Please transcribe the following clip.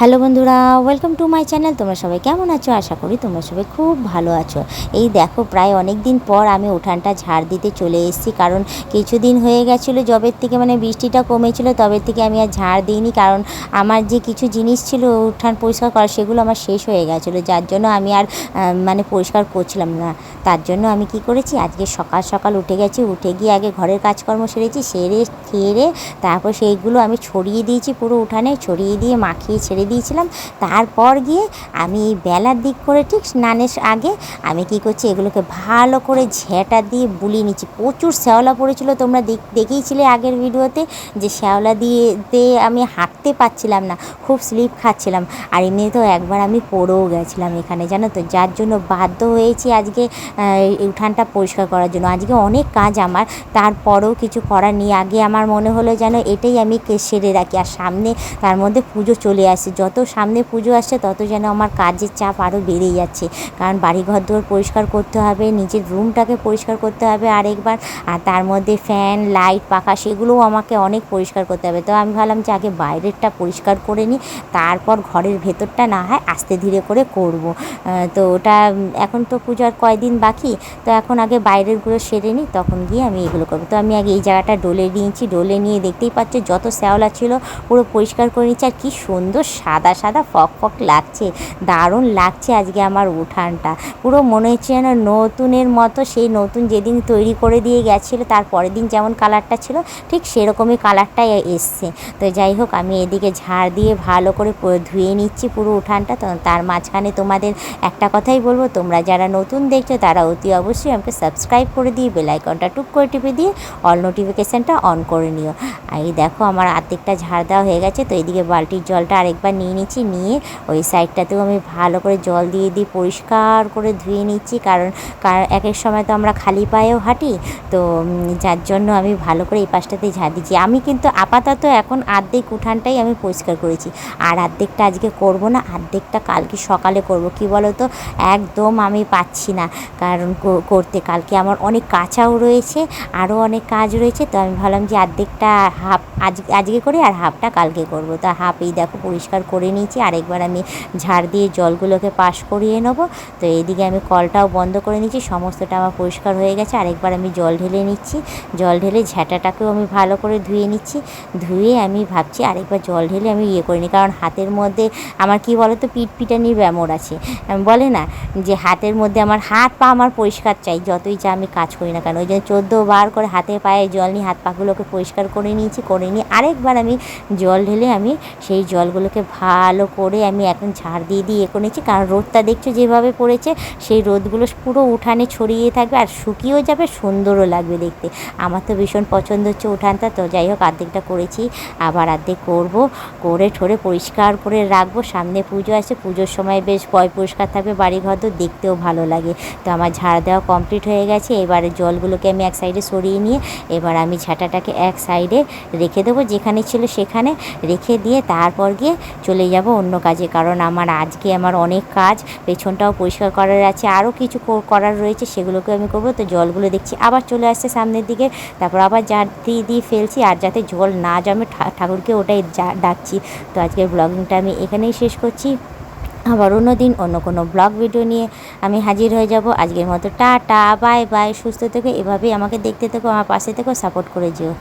Hello বন্ধুরা welcome to my channel তোমরা সবাই কেমন আছো? আশা করি তোমরা সবাই খুব ভালো আছো। এই দেখো, প্রায় অনেক দিন পর আমি উঠানটা ঝাড় দিতে চলে এসেছি, কারণ কিছুদিন হয়ে গেছিল জবের থেকে মানে বৃষ্টিটা কমেছিল তবে থেকে আমি আর ঝাড় দিইনি, কারণ আমার যে কিছু জিনিস ছিল, উঠান পরিষ্কার করা, সেগুলো আমার শেষ হয়ে গেছিল, যার জন্য আমি আর মানে পরিষ্কার করছিলাম না। তার জন্য আমি কি করেছি, আজকে সকাল সকাল উঠে গেছি, উঠে গিয়ে আগে ঘরের কাজকর্ম সেরেছি, সেরে, খেয়ে, তারপর সেইগুলো আমি ছড়িয়ে দিয়েছি পুরো উঠানে, ছড়িয়ে দিয়ে মাখিয়ে ছেড়ে দিয়েছিলাম। তারপর গিয়ে আমি এই বেলার দিক করে ঠিক স্নানের আগে আমি কি করছি, এগুলোকে ভালো করে ঝেঁটা দিয়ে বুলিয়ে নিচ্ছি। প্রচুর শ্যাওলা পড়েছিল, তোমরা দেখ- দেখেইছিলে আগের ভিডিওতে যে শ্যাওলা দিয়ে দিয়ে আমি হাঁটতে পারছিলাম না, খুব স্লিপ খাচ্ছিলাম। আর এমনিতেও একবার আমি পড়েও গেছিলাম এখানে, জানো তো? যার জন্য বাধ্য হয়েছি আজকে উঠানটা পরিষ্কার করার জন্য। আজকে অনেক কাজ আমার, তারপরেও কিছু করার নেই। আগে আমার মনে হলো যেন এটাই আমি সেরে রাখি, আর সামনে তার মধ্যে পুজো চলে আসছে। যত সামনে পুজো আসছে, তত যেন আমার কাজের চাপ আরও বেড়ে যাচ্ছে। কারণ বাড়িঘর দুয়ার পরিষ্কার করতে হবে, নিজের রুমটাকে পরিষ্কার করতে হবে আরেকবার, আর তার মধ্যে ফ্যান, লাইট, পাখা, সেগুলোও আমাকে অনেক পরিষ্কার করতে হবে। তো আমি ভাবলাম যে আগে বাইরেরটা পরিষ্কার করে নিই, তারপর ঘরের ভেতরটা না হয় আস্তে ধীরে করে করব। তো ওটা, এখন তো পূজার কয়দিন বাকি, তো এখন আগে বাইরেরগুলো সেরে নিই, তখন গিয়ে আমি এগুলো করব। তো আমি আগে এই জায়গাটা ডলে নিয়েছি, ডলে নিয়ে দেখতেই পাচ্ছ, যত শ্যাওলা ছিল পুরো পরিষ্কার করে নিচ্ছি আর কী সুন্দর সাদা সাদা ফক ফক লাগছে, দারুণ লাগছে আজকে আমার উঠানটা। পুরো মনে হচ্ছে যেন নতুনের মতো সেই নতুন যেদিন তৈরি করে দিয়ে গেছিল, তার পরের দিন যেমন কালারটা ছিল, ঠিক সেরকমই কালারটাই এসছে। তো যাই হোক, আমি এদিকে ঝাড় দিয়ে ভালো করে ধুয়ে নিচ্ছি পুরো উঠানটা। তো তার মাঝখানে তোমাদের একটা কথাই বলব, তোমরা যারা নতুন দেখছ তারা অতি অবশ্যই আমাকে সাবস্ক্রাইব করে দিয়ে বেল আইকনটা টুক করে টিপে দিয়ে অল নোটিফিকেশানটা অন করে নিও। এই দেখো, আমার আর্ধেকটা ঝাড় দেওয়া হয়ে গেছে, তো এদিকে বালতির জলটা আরেকবার নিয়ে নিচ্ছি, নিয়ে ওই সাইডটাতেও আমি ভালো করে জল দিয়ে দিয়ে পরিষ্কার করে ধুয়ে নিচ্ছি। কারণ এক এক সময় তো আমরা খালি পায়েও হাঁটি, তো যার জন্য আমি ভালো করে এই পাশটাতে ঝাঁ দিচ্ছি। আমি কিন্তু আপাতত এখন আর্ধেক উঠানটাই আমি পরিষ্কার করেছি। আর অর্ধেকটা আজকে করব না অর্ধেকটা কালকে সকালে করব। কি বলো তো একদম আমি পাচ্ছি না। কারণ করতে কালকে আমার অনেক কাঁচাও রয়েছে, আরও অনেক কাজ রয়েছে, তো আমি ভাবলাম যে আর্ধেকটা হাফ আজ, আজকে করি আর হাফটা কালকে করব। তা হাফ এই দেখো পরিষ্কার করে নিয়েছি। আরেকবার আমি ঝাড় দিয়ে জলগুলোকে পাশ করিয়ে নেব। তো এইদিকে আমি কলটাও বন্ধ করে নিচ্ছি সমস্তটা আমার পরিষ্কার হয়ে গেছে। আরেকবার আমি জল ঢেলে নিচ্ছি। জল ঢেলে ঝ্যাঁটাটাকেও আমি ভালো করে ধুয়ে নিচ্ছি। ধুয়ে আমি ভাবছি আরেকবার জল ঢেলে আমি ইয়ে করিনি কারণ হাতের মধ্যে আমার কি বলো তো পিঠ পিটানির ব্যামোর আছে। বলে না যে হাতের মধ্যে আমার হাত পা আমার পরিষ্কার চাই। যতই যা আমি কাজ করি না কেন। ওই জন্য চোদ্দ বার করে হাতে পায়ে জল নিয়ে হাত পাগুলোকে পরিষ্কার করে নিয়েছি, করে নিয়ে আরেকবার আমি জল ঢেলে আমি সেই জলগুলোকে ভালো করে আমি এখন ঝাড় দিয়ে দিয়ে এ করে নিচ্ছি কারণ রোদটা দেখছ যেভাবে পড়েছে, সেই রোদগুলো পুরো উঠানে ছড়িয়ে থাকবে আর শুকিয়েও যাবে, সুন্দরও লাগবে দেখতে। আমার তো ভীষণ পছন্দ হচ্ছে উঠানটা, তো যাই হোক আর্ধেকটা করেছি। আবার আর্ধেক করব, করে ঠোরে পরিষ্কার করে রাখব। সামনে পুজো আছে, পুজোর সময় বেশ পয় পরিষ্কার থাকবে বাড়িঘর, তো দেখতেও ভালো লাগে। তো আমার ঝাড় দেওয়া কমপ্লিট হয়ে গেছে, এবারে জলগুলোকে আমি এক সাইডে সরিয়ে নিয়ে, এবার আমি ঝাঁটাটাকে এক সাইডে রেখে দেবো, যেখানে ছিল সেখানে রেখে দিয়ে তারপর গিয়ে চলে যাব অন্য কাজে। কারণ আমার আজকে আমার অনেক কাজ, পেছনটাও পরিষ্কার করার আছে, আরও কিছু করার রয়েছে সেগুলোকে আমি করব। তো জলগুলো দেখছি, আবার চলে আসছে সামনের দিকে। তারপর আবার জার দিয়ে দিয়ে ফেলছি, আর যাতে জল না জমে ঠাকুরকে ওটাই যা- ডাকছি। তো আজকের ব্লগিংটা আমি এখানেই শেষ করছি। আবার অন্য দিন অন্য কোনো ব্লগ ভিডিও নিয়ে আমি হাজির হয়ে যাব। আজকের মতো টাটা, বাই বাই, সুস্থ থেকে, এভাবেই আমাকে দেখতে থেকো, আমার পাশে থেকো, সাপোর্ট করে যেও।